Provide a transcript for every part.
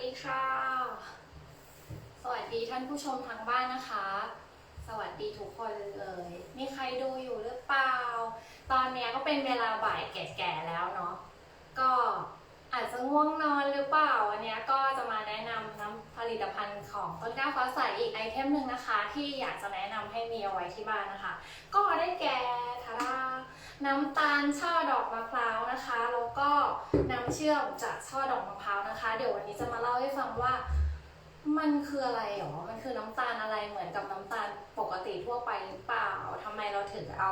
ดีค่ะ สวัสดีท่านผู้ชมทางบ้านนะคะ สวัสดีทุกคนเลย มีใครดูอยู่หรือเปล่า ตอนนี้ก็เป็นเวลาบ่ายแก่ๆแล้วเนาะ ก็อาจจะง่วงนอนหรือเปล่าวันนี้ก็จะมาแนะนำน้ำผลิตภัณฑ์ของต้นกล้าฟ้าใสอีกไอเทมหนึ่งนะคะ ที่อยากจะแนะนำให้มีเอาไว้ที่บ้านนะคะ ก็ได้แก่ทาร่า น้ำตาลช่อดอกมะพร้าวนะคะ แล้วก็น้ำเชื่อมจากช่อดอกมะพร้าวนะคะ เดี๋ยววันนี้จะมาเล่าให้ฟังว่า มันคืออะไรหรอ มันคือน้ำตาลอะไรเหมือนกับน้ำตาลปกติทั่วไปหรือเปล่าทำไมเราถึงเอา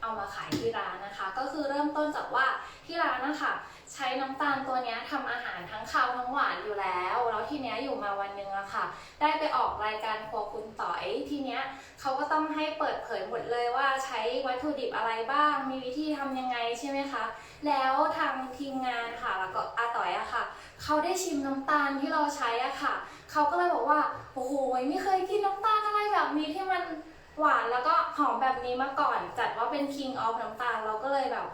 เอามาขายที่ร้านนะคะ ก็คือเริ่มต้นจากว่าที่ร้านนะคะใช้น้ำตาลตัวนี้ทำอาหารทั้งคาวทั้งหวานอยู่แล้ว แล้วทีเนี้ยอยู่มาวันหนึงอะค่ะ ได้ไปออกรายการครัวคุณต่อยทีเนี้ยเขาก็ต้องให้เปิดเผยหมดเลยว่าใช้วัตถุดิบอะไรบ้าง มีวิธีทำยังไงใช่ไหมคะ แล้วทางทีมงานค่ะ แล้วก็อาต่อยอะค่ะ เขาได้ชิมน้ำตาลที่เราใช้อะค่ะ เขาก็เลยบอกว่า โอ้โห ไม่เคยกินน้ำตาลอะไรแบบนี้ที่มัน หวานแล้วก็หอมแบบนี้มาก่อน จัดว่าเป็น king of น้ำตาลเราก็เลยแบบ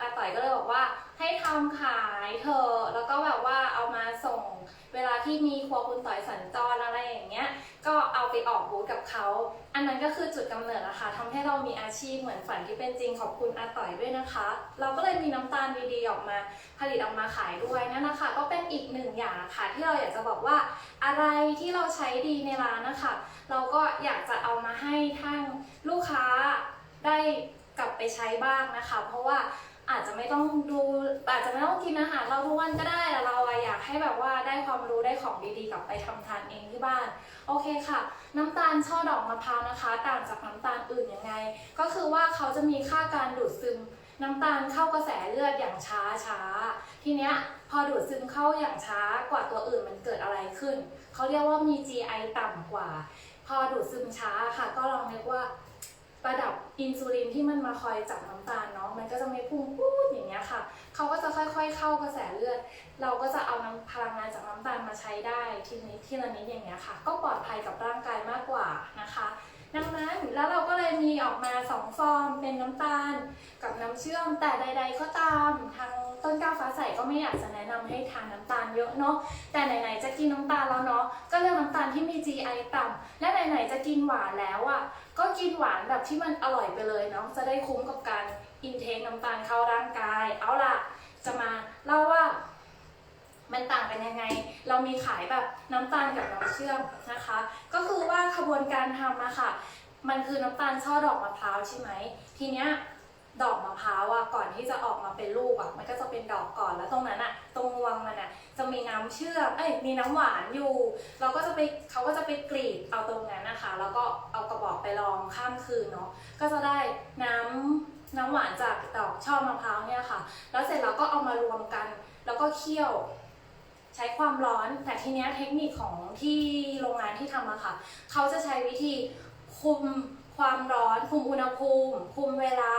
อาต่อยก็เลยบอกว่าให้ทำขายเธอ แล้วก็แบบว่าเอามาส่ง เวลาที่มีครัวคุณต่อยสัญจรอะไรอย่างเงี้ย ก็เอาไปออกบูธกับเขา อันนั้นก็คือจุดกำเนิดนะคะทำให้เรามีอาชีพเหมือนฝันที่เป็นจริงขอบคุณอาต่อยด้วยนะคะ เราก็เลยมีน้ำตาลดีๆออกมา ผลิตออกมาขายด้วยนั่นนะคะก็เป็นอีกหนึ่งอย่างค่ะที่เราอยากจะบอกว่าอะไรที่เราใช้ดีในร้านนะคะเราก็อยากจะเอามาให้ทางลูกค้าได้กลับไปใช้บ้างนะคะ เพราะว่า อาจจะไม่ต้องดูอาจจะไม่ต้องกินอาหารเราทุกวันก็ได้แต่เราอยากให้แบบว่าได้ความรู้ได้ของดีๆกลับไปทำทานเองที่บ้าน โอเคค่ะ น้ำตาลช่อดอกมะพร้าวนะคะ ต่างจากน้ำตาลอื่นยังไง ก็คือว่าเขาจะมีค่าการดูดซึมน้ำตาลเข้ากระแสเลือดอย่างช้าช้า ทีเนี้ยพอดูดซึมเข้าอย่างช้ากว่าตัวอื่นมันเกิดอะไรขึ้น เขาเรียกว่ามี GI ต่ำกว่า พอดูดซึมช้าค่ะ ก็ลองนึกว่า ระดับอินซูลินที่มันมาคอยจับน้ำตาลเนาะมันก็จะไม่พุ่งปูดอย่างเงี้ยค่ะ เขาก็จะค่อย ๆ เข้ากระแสเลือด เราก็จะเอาน้ำพลังงานจากน้ำตาลมาใช้ได้ทีนิดทีละนิดอย่างเงี้ยค่ะ ก็ปลอดภัยกับร่างกายมากกว่านะคะดังนั้นแล้วเราก็เลยมีออกมาสองฟอร์มเป็นน้ำตาลกับน้ำเชื่อมแต่ใด ๆ ก็ตามทางต้นกล้าฟ้าใสก็ไม่อยากจะแนะนำให้ทานน้ำตาลเยอะเนาะแต่ไหนๆจะกินน้ำตาลแล้วเนาะก็เลือกน้ำตาลที่มี GI ต่ำและไหนๆจะกินหวานแล้วอะ่ะก็กินหวานแบบที่มันอร่อยไปเลยเนาะจะได้คุ้มกับการ อินเทคน้ำตาลเข้าร่างกาย เอาล่ะ จะมาเล่าว่า มันต่างกันยังไง เรามีขายแบบน้ำตาลกับน้ำเชื่อมนะคะ ก็คือว่าขบวนการทำอะค่ะ มันคือน้ำตาลช่อดอกมะพร้าวใช่ไหม ทีเนี้ยดอกมะพร้าวอะก่อนที่จะออกมาเป็นลูกอะมันก็จะเป็นดอกก่อนแล้วตรงนั้นอะตรงงวงมันอะจะมีน้ำเชื่อมเอ้ยมีน้ำหวานอยู่ เราก็จะไปเขาก็จะไปกรีดเอาตรงนั้นนะคะ แล้วก็เอากระบอกไปรองข้ามคืนเนาะก็จะได้น้ำ น้ำหวานจากดอกช่อมะพร้าวเนี่ยค่ะ แล้วเสร็จเราก็เอามารวมกัน แล้วก็เคี่ยว ใช้ความร้อน แต่ทีเนี้ยเทคนิคของที่โรงงานที่ทำอะค่ะ เขาจะใช้วิธีคุมความร้อน คุมอุณหภูมิ คุมเวลา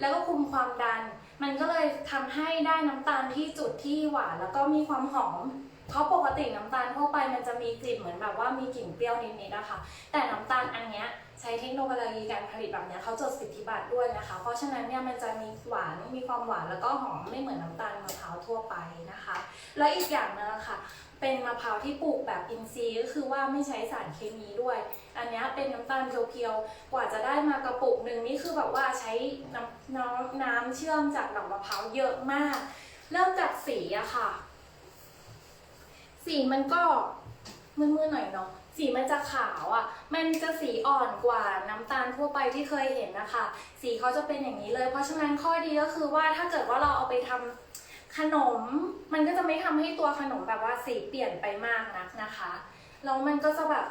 แล้วก็คุมความดัน มันก็เลยทำให้ได้น้ำตาลที่จุดที่หวานแล้วก็มีความหอม เพราะปกติน้ำตาลทั่วไปมันจะมีกลิ่นเหมือนแบบว่ามีกลิ่นเปรี้ยวนิดๆนะคะ แต่น้ำตาลอันเนี้ยใช้เทคโนโลยีการผลิตแบบนี้เขาจดสิทธิบัตรด้วยนะคะ เพราะฉะนั้นเนี่ยมันจะมีหวานมีความหวานแล้วก็หอมไม่เหมือนน้ำตาลมะพร้าวทั่วไปนะคะ แล้วอีกอย่างนึงค่ะ เป็นมะพร้าวที่ปลูกแบบอินทรีย์ก็คือว่าไม่ใช้สารเคมีด้วย อันนี้เป็นน้ำตาลเพียวๆกว่าจะได้มากระปุกหนึ่งนี่คือแบบว่าใช้น้ำน้ำน้ำเชื่อมจากดอกมะพร้าวเยอะมาก เริ่มจากสีอะค่ะ สีมันก็มืดๆหน่อยเนาะสีมันจะขาวอะ่ะ มันจะสีอ่อนกว่าน้ำตาลทั่วไปที่เคยเห็นนะคะ สีเขาจะเป็นอย่างนี้เลย เพราะฉะนั้นข้อดีก็คือว่าถ้าเกิดว่าเราเอาไปทำขนม มันก็จะไม่ทำให้ตัวขนมแบบว่าสีเปลี่ยนไปมากนักนะคะ แล้วมันก็จะแบบ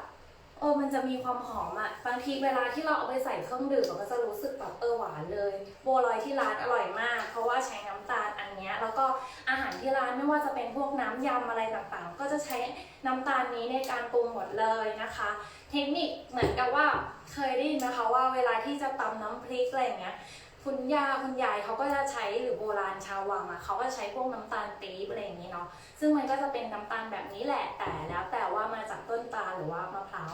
เออมันจะมีความหอมอะ่ะ บางทีเวลาที่เราเอาไปใส่เครื่องดื่มมันก็จะรู้สึกแบบเออหวานเลยโบลอยที่ร้านอร่อยมาก เพราะว่าใช้น้ำตาลอันเนี้ยแล้วก็อาหารที่ร้านไม่ว่าจะเป็นพวกน้ำยำอะไรต่างๆ ก็จะใช้น้ำตาลนี้ในการปรุงหมดเลยนะคะ เทคนิคเหมือนกับว่าเคยได้ยินนะคะว่าเวลาที่จะตำน้ำพริกอะไรอย่างเงี้ย คุณย่าคุณยายเขาก็จะใช้หรือโบราณชาววังอะเขาก็ใช้พวกน้ำตาลปี๊บอะไรอย่างนี้เนาะซึ่งมันก็จะเป็นน้ำตาลแบบนี้แหละแต่แล้วแต่ว่ามาจากต้นตาลหรือว่ามะพร้าว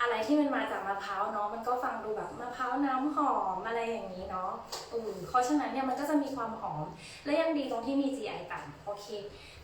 อะไรที่มันมาจากมะพร้าวเนาะมันก็ฟังดูแบบมะพร้าวน้ำหอมอะไรอย่างนี้เนาะเออเพราะฉะนั้นเนี่ยมันก็จะมีความหอม และยังดีตรงที่มี GI ต่ำโอเค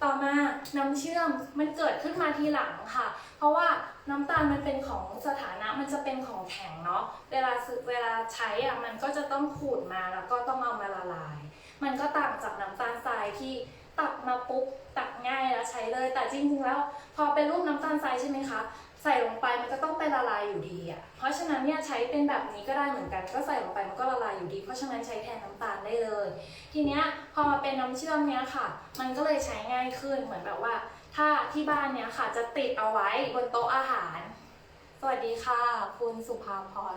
ต่อมาน้ำเชื่อมมันเกิดขึ้นมาทีหลังค่ะ เพราะว่าน้ำตาลมันเป็นของสถานะมันจะเป็นของแข็งเนาะเวลาซื้อเวลาใช้อะมันก็จะต้องขูดมาแล้วก็ต้องเอามาละลาย มันก็ต่างจากน้ำตาลทรายที่ตักมาปุ๊บตักง่ายแล้วใช้เลย แต่จริงๆแล้ว พอเป็นรูปน้ำตาลทรายใช่ไหมคะ ใส่ลงไปมันก็ต้องไปละลายอยู่ดีอะ เพราะฉะนั้นเนี่ยใช้เป็นแบบนี้ก็ได้เหมือนกัน ก็ใส่ลงไปมันก็ละลายอยู่ดี เพราะฉะนั้นใช้แทนน้ำตาลได้เลย ทีเนี้ยพอมาเป็นน้ำเชื่อมเนี้ยค่ะ มันก็เลยใช้ง่ายขึ้นเหมือนแบบว่า ถ้าที่บ้านเนี้ยค่ะจะติดเอาไว้บนโต๊ะอาหาร สวัสดีค่ะ คุณสุภาพร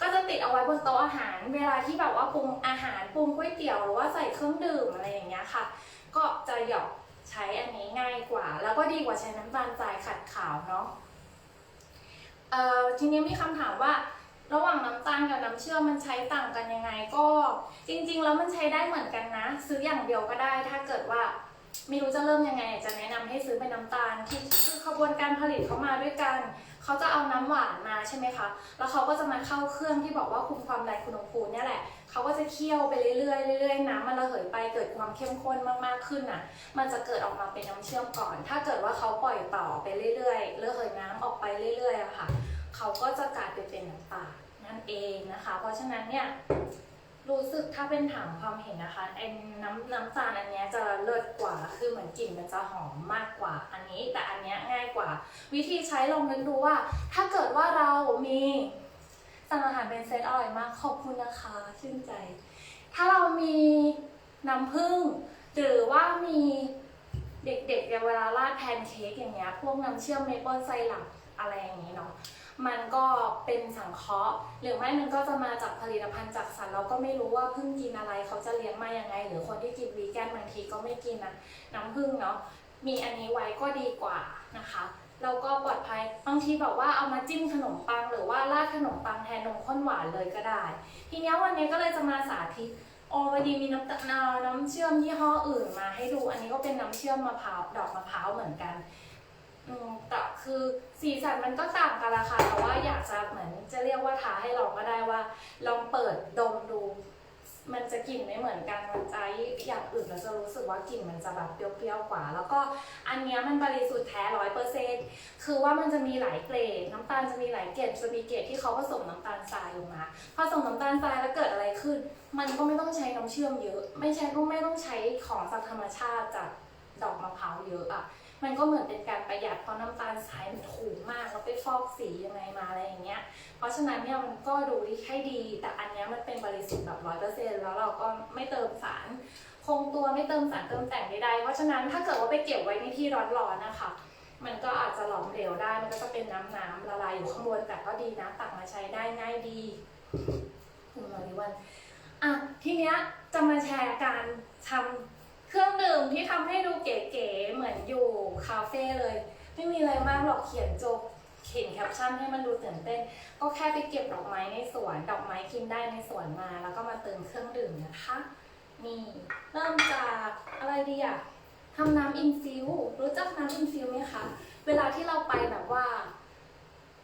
ก็จะติดเอาไว้บนโต๊ะอาหาร เวลาที่แบบว่าปรุงอาหารปรุงก๋วยเตี๋ยวหรือว่าใส่เครื่องดื่มอะไรอย่างเงี้ยค่ะ ก็จะหยอกใช้อันนี้ง่ายกว่า แล้วก็ดีกว่าใช้น้ำตาลทรายขัดขาวเนาะ เอ่อทีนี้มีคำถามว่าระหว่างน้ำตาลกับน้ำเชื่อมมันใช้ต่างกันยังไงก็จริง ๆ แล้วมันใช้ได้เหมือนกันนะ ซื้ออย่างเดียวก็ได้ ถ้าเกิดว่าไม่รู้จะเริ่มยังไง จะแนะนำให้ซื้ อเป็นน้ำตาลที่คือขบวนการผลิตเขามาด้วยกัน เขาจะเอาน้ำหวานมาใช่ไหมคะ แล้วเขาก็จะมาเข้าเครื่องที่บอกว่าคุมความดันคุณภูมิเนี่ยแหละ เขาก็จะเคี่ยวไปเรื่อยๆเรื่อยๆน้ำมันระเหยไปเกิดความเข้มข้นมากๆขึ้นน่ะ มันจะเกิดออกมาเป็นน้ำเชื่อมก่อน ถ้าเกิดว่าเขาปล่อยต่อไปเรื่อยๆระเหยน้ำออกไปเรื่อยๆอะค่ะ เขาก็จะกลายไปเป็นน้ำตาลนั่นเองนะคะ เพราะฉะนั้นเนี่ยรู้สึกถ้าเป็นถามความเห็นนะคะไอ้น้ำน้ำตาลอันเนี้ยจะเลิศกว่า คือเหมือนกลิ่นมันจะหอมมากกว่าอันนี้ แต่อันเนี้ยง่ายกว่า วิธีใช้ลองนึกดูว่า ถ้าเกิดว่าเรามีสั่งอาหารเป็นเซตอร่อยมาก ขอบคุณนะคะชื่นใจ ถ้าเรามีน้ำผึ้งหรือว่ามีเด็กๆเวลาราดแพนเค้กอย่างเงี้ยพวกน้ำเชื่อมเมเปิลไซรัปอะไรอย่างนี้เนาะ มันก็เป็นสังเคราะห์ หรือไม่มันก็จะมาจากผลิตภัณฑ์จากสัตว์เราก็ไม่รู้ว่าพิ่งกินอะไรเขาจะเลี้ยงมายังไง หรือคนที่กินวีแกนบางทีก็ไม่กินนะน้ำผึ้งเนาะมีอันนี้ไว้ก็ดีกว่านะคะแล้วก็ปลอดภัยบางทีแบบว่าเอามาจิ้มขนมปัง หรือว่าราดขนมปังแทนนมข้นหวานเลยก็ได้ ทีเนี้ยวันนี้ก็เลยจะมาสาธิตโอ้พอดีมีน้ำตาลน้ำเชื่อมยี่ห้ออื่นมาให้ดู อันนี้ก็เป็นน้ำเชื่อมมะพร้าวดอกมะพร้าวเหมือนกัน อืมแต่คือสีสันมันก็ต่างกันละค่ะแต่ว่าอยากจะเหมือนจะเรียกว่าท้าให้ลองก็ได้ว่า ลองเปิดดมดู มันจะกลิ่นไม่เหมือนกันมันจะอย่างอื่นเราจะรู้สึกว่ากลิ่นมันจะแบบเปรี้ยวๆกว่า แล้วก็อันเนี้ยมันบริสุทธิ์แท้ร้อยเปอร์เซ็นต์คือว่ามันจะมีหลายเกรดน้ำตาลจะมีหลายเกรดจะมีเกรดที่เขาผสมน้ำตาลทรายลงมาผสมน้ำตาลทรายแล้วเกิดอะไรขึ้น มันก็ไม่ต้องใช้น้ำเชื่อมเยอะ ไม่ใช่ก็ไม่ต้องใช้ของจากธรรมชาติจากดอกมะพร้าวเยอะอะ มันก็เหมือนเป็นการประหยัดเพราะน้ำตาลทรายมันถูกมากแล้วไปฟอกสียังไงมาอะไรอย่างเงี้ย เพราะฉะนั้นเนี่ยมันก็ดูดีให้ดี แต่อันเนี้ยมันเป็นบริสุทธิ์แบบร้อยเปอร์เซ็นต์แล้วเราก็ไม่เติมสารคงตัวไม่เติมสารเติมแต่งใดๆเพราะฉะนั้นถ้าเกิดว่าไปเก็บไว้ในที่ร้อนๆนะคะมันก็อาจจะหลอมเหลวได้ มันก็จะเป็นน้ำน้ำละลายอยู่ข้างบนแต่ก็ดีนะตักมาใช้ได้ง่ายดีคุณมาริวันอะทีเนี้ยจะมาแชร์การทำ เครื่องดื่มที่ทำให้ดูเก๋ๆเหมือนอยู่คาเฟ่เลย ไม่มีอะไรมากหรอกเขียนจบเขียนแคปชั่นให้มันดูตื่นเต้น ก็แค่ไปเก็บดอกไม้ในสวน ดอกไม้กินได้ในสวนมา แล้วก็มาเติมเครื่องดื่มนะคะ นี่เริ่มจากอะไรดีอะทำน้ำอินฟิวรู้จักน้ำอินฟิวไหมคะ เวลาที่เราไปแบบว่า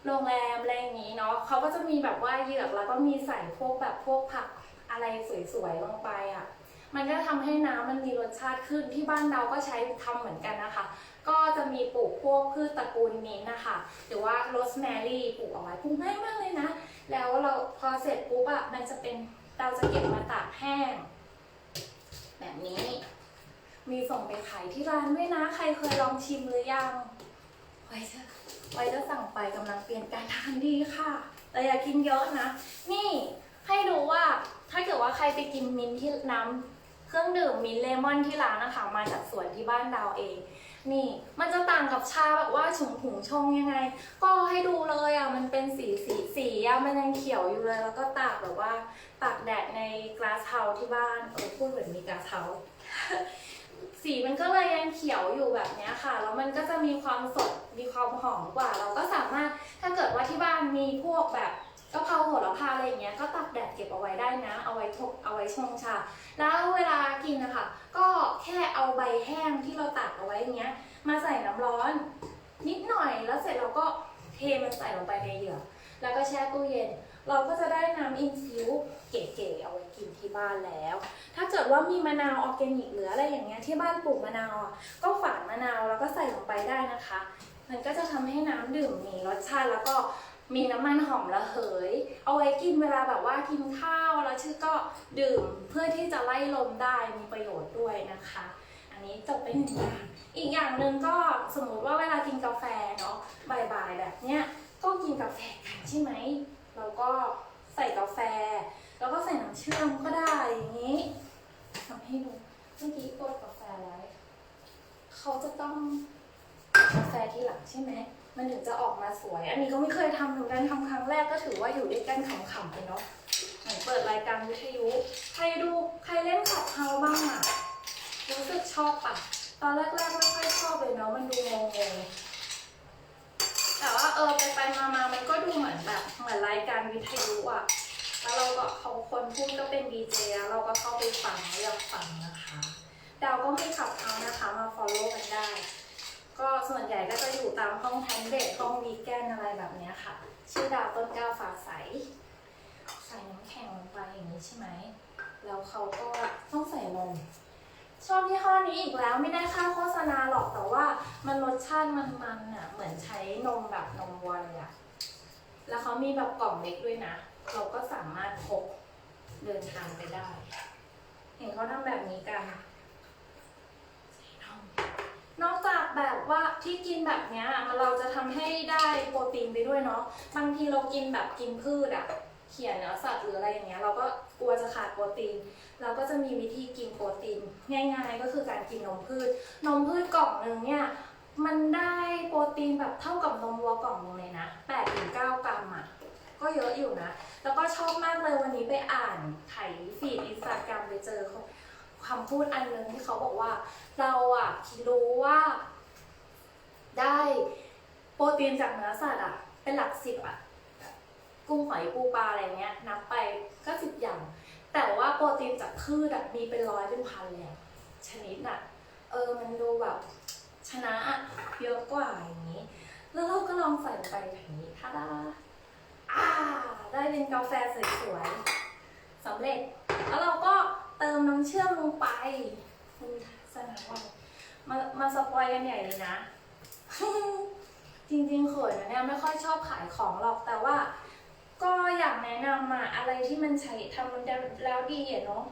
โรงแรมอะไรอย่างนี้เนาะเขาก็จะมีแบบว่าเหยือกแล้วก็มีใส่พวกแบบพวกผักอะไรสวยๆลงไปอะ มันก็ทำให้น้ำมันมีรสชาติขึ้นที่บ้านเราก็ใช้ทำเหมือนกันนะคะ ก็จะมีปลูกพวกพืชตระกูลมิ้นนะคะ หรือว่าโรสแมรี่ปลูกเอาไว้ปลูกง่ายมากเลยนะ แล้วเราพอเสร็จปุ๊บอะมันจะเป็นเราจะเก็บมาตากแห้ง แบบนี้ มีส่งไปขายที่ร้านด้วยนะ ใครเคยลองชิมหรือยังไว้จะไว้จะสั่งไปกำลังเปลี่ยนการทานดีค่ะแต่อย่ากินเยอะนะ นี่ให้ดูว่าถ้าเกิดว่าใครไปกินมิ้นท์ที่น้ำ เครื่องดื่มมิ้นเลมอนที่ร้านนะคะมาจากสวนที่บ้านดาวเอง นี่มันจะต่างกับชาแบบว่าฉุงหุงชงยังไง ก็ให้ดูเลยอะมันเป็นสีสีสีอะมันยังเขียวอยู่เลย แล้วก็ตากแบบว่าตากแดดในกลาสเฮาที่บ้านเออพูดเหมือนมีกลาสเฮาสีมันก็เลยยังเขียวอยู่แบบนี้ค่ะ แล้วมันก็จะมีความสด มีความหอมกว่า เราก็สามารถถ้าเกิดว่าที่บ้านมีพวกแบบ กะเพราโหระพาอะไรอย่างเงี้ยก็ตักแดดเก็บเอาไว้ได้นะ เอาไว้ทกเอาไว้ชงชาแล้วเวลากินนะคะก็แค่เอาใบแห้งที่เราตากเอาไว้อย่างเงี้ย มาใส่น้ำร้อน นิดหน่อยแล้วเสร็จเราก็เทมันใส่ลงไปในเหยือกแล้วก็แช่ตู้เย็น เราก็จะได้น้ำอินฟิวเก๋ๆเอาไว้กินที่บ้านแล้ว ถ้าเกิดว่ามีมะนาวออร์แกนิกหรืออะไรอย่างเงี้ยที่บ้านปลูกมะนาวอะก็ฝานมะนาวแล้วก็ใส่ลงไปได้นะคะ มันก็จะทำให้น้ำดื่มมีรสชาติแล้วก็ มีน้ำมันหอมระเหย เอาไว้กินเวลาแบบว่ากินข้าวแล้วชื่อก็ดื่มเพื่อที่จะไล่ลมได้มีประโยชน์ด้วยนะคะ อันนี้จบไปหนึ่งอย่างอีกอย่างหนึ่งก็สมมติว่าเวลากินกาแฟเนาะบ่ายๆแบบเนี้ยก็กินกาแฟกันใช่ไหมเราก็ใส่กาแฟ แล้วก็ใส่น้ำเชื่อมก็ได้อย่างนี้ทำให้ดูเมื่อกี้กดกาแฟไว้เขาจะต้องกาแฟทีหลังใช่ไหม มันถึงจะออกมาสวย อันนี้ก็ไม่เคยทำเหมือนกันทำครั้งแรกก็ถือว่าอยู่ด้วยกันขำๆไปเนาะเหมือนเปิดรายการวิทยุ ใครดูใครเล่นขับเฮาบ้างอะรู้สึกชอบปะตอนแรกๆไม่ค่อยชอบเลยเนาะมันดูงงๆแต่ว่าเออไปไปๆมาๆมันก็ดูเหมือนแบบเหมือนรายการวิทยุอะแล้วเราก็เขาคนพูดก็เป็นดีเจเราก็เข้าไปฟังแล้วอยากฟังนะคะ ดาวก็มีขับเขานะคะ มา follow กันได้ ก็ส่วนใหญ่ก็จะอยู่ตามห้องแพนเดทห้องวีแกนอะไรแบบนี้ค่ะ ชื่อดาวต้นกล้าฟ้าใส ใส่น้ำแข็งลงไปอย่างนี้ใช่ไหม แล้วเขาก็ต้องใส่นมชอบยี่ห้อนี้อีกแล้วไม่ได้ค่าโฆษณาหรอกแต่ว่ามันรสชาติมันๆอะ เหมือนใช้นมแบบนมวัวเลยอะ แล้วเขามีแบบกล่องเล็กด้วยนะ เราก็สามารถพกเดินทางไปได้ เห็นเขาทำแบบนี้กัน นอกจากแบบว่าที่กินแบบเนี้ยมันเราจะทำให้ได้โปรตีนไปด้วยเนาะบางทีเรากินแบบกินพืชอะเขียนเนื้อสัตว์หรืออะไรอย่างเงี้ยเราก็กลัวจะขาดโปรตีน เราก็จะมีวิธีกินโปรตีน ง่ายๆก็คือการกินนมพืช นมพืชกล่องหนึ่งเนี่ยมันได้โปรตีนแบบเท่ากับนมวัวกล่องนึงเลยนะ8ถึง9กรัมอะก็เยอะอยู่นะ แล้วก็ชอบมากเลยวันนี้ไปอ่านไถฟีดอินสตาแกรมไปเจอ คำพูดอันหนึ่งที่เขาบอกว่า เราอะรู้ว่า ได้โปรตีนจากเนื้อสัตว์อะเป็นหลักสิบอะกุ้งหอยปูปลาอะไรเงี้ยนับไปก็สิบอย่าง แต่ว่าโปรตีนจากพืชอะมีเป็นร้อยเป็นพันเลยชนิดอะเออมันดูแบบชนะอะเยอะกว่าอย่างนี้ แล้วเราก็ลองใส่ลงไปแบบนี้ท่าดาอ่าได้เป็นกาแฟสวยๆสำเร็จ แล้วเราก็ เติมน้ำเชื่อมลงไป คุณสนามวันมามาสปอยกันใหญ่เลยนะ จริงๆเขินนะเนี่ยไม่ค่อยชอบขายของหรอกแต่ว่า ก็อยากแนะนำมาอะไรที่มันใช้ทำมันแล้วดีอะเนาะ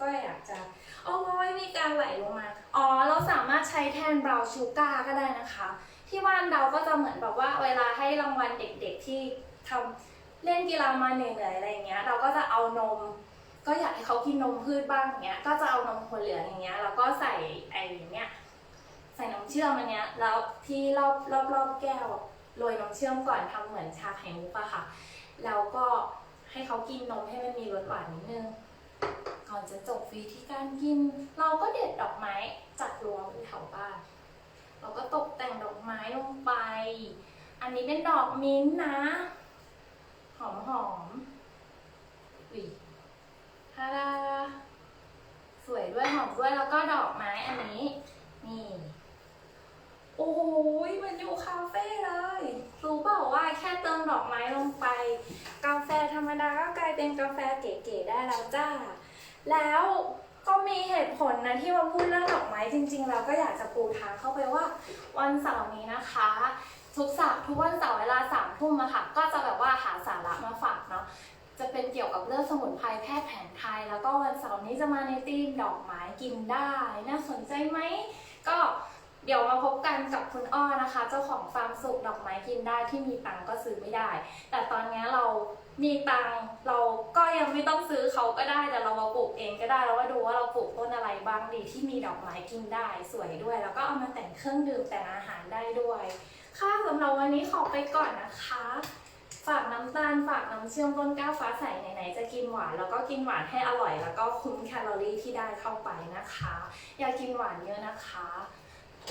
ก็อยากจะอ๋อไม่มีการไหลลงมา อ๋อ เราสามารถใช้แทนบราวชูการ์ก็ได้นะคะ ที่บ้านเราก็จะเหมือนแบบว่าเวลาให้รางวัลเด็กๆที่ทำเล่นกีฬามาเหนื่อยๆอะไรอย่างเงี้ย เราก็จะเอานม ก็อยากให้เขากินนมพืชบ้างอย่างเงี้ย ก็จะเอานมถั่วเหลืองอย่างเงี้ยแล้วก็ใส่ไอ้อย่างเงี้ยใส่น้ำเชื่อมอันเนี้ยแล้วที่รอบรอบรอบแก้วโรยน้ำเชื่อมก่อนทำเหมือนชาไข่มุกอะค่ะ แล้วก็ให้เขากินนมให้มันมีรสหวานนิดนึง ก่อนจะจบวิธีการกิน เราก็เด็ดดอกไม้จากรั้วแถวบ้าน เราก็ตกแต่งดอกไม้ลงไป อันนี้เป็นดอกมิ้นนะ หอมหอม ฮาดาสวยด้วยหอมด้วยแล้วก็ดอกไม้อันนี้ นี่ โอ้ยมันอยู่คาเฟ่เลย รู้เปล่าว่าแค่เติมดอกไม้ลงไป กาแฟธรรมดาก็กลายเป็นกาแฟเก๋ๆได้แล้วจ้า แล้วก็มีเหตุผลนะที่มาพูดเรื่องดอกไม้จริงๆเราก็อยากจะปูทางเข้าไปว่าวันเสาร์นี้นะคะ ทุกสัปทุกวันเสาร์เวลาสามทุ่มอะค่ะ ก็จะแบบว่าหาสาระมาฝากเนาะ จะเป็นเกี่ยวกับเรื่องสมุนไพรแพทย์แผนไทย แล้วก็วันเสาร์นี้จะมาในธีมดอกไม้กินได้ น่าสนใจไหม ก็เดี๋ยวมาพบกันกับคุณอ้อนะคะ เจ้าของฟาร์มสุกดอกไม้กินได้ที่มีตังก็ซื้อไม่ได้ แต่ตอนนี้เรามีตังเราก็ยังไม่ต้องซื้อเขาก็ได้ แต่เรามาปลูกเองก็ได้แล้วว่าดูว่าเราปลูกต้นอะไรบ้างดีที่มีดอกไม้กินได้สวยด้วย แล้วก็เอามาแต่งเครื่องดื่มแต่งอาหารได้ด้วย ค่ะสำหรับวันนี้ขอไปก่อนนะคะ ฝากน้ำตาลฝากน้ำเชื่อมต้นกล้าฟ้าใสไหนๆจะกินหวานแล้วก็กินหวานให้อร่อย แล้วก็คุ้มแคลอรี่ที่ได้เข้าไปนะคะ อย่ากินหวานเยอะนะคะ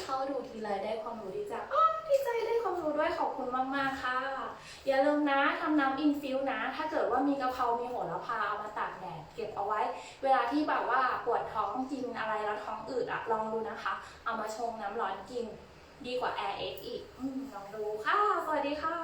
เข้าดูทีไรได้ความรู้ดีจังอ๋อดีใจได้ความรู้ด้วยขอบคุณมากๆค่ะ อย่าลืมนะทำน้ำอินฟิวนะ ถ้าเกิดว่ามีกะเพรา มีโหระพาเอามาตากแดดเก็บเอาไว้ เวลาที่แบบว่าปวดท้องกินอะไรแล้วท้องอืดอะลองดูนะคะ เอามาชงน้ำร้อนกิน ดีกว่า Air X อีกอืมลองดูค่ะ สวัสดีค่ะ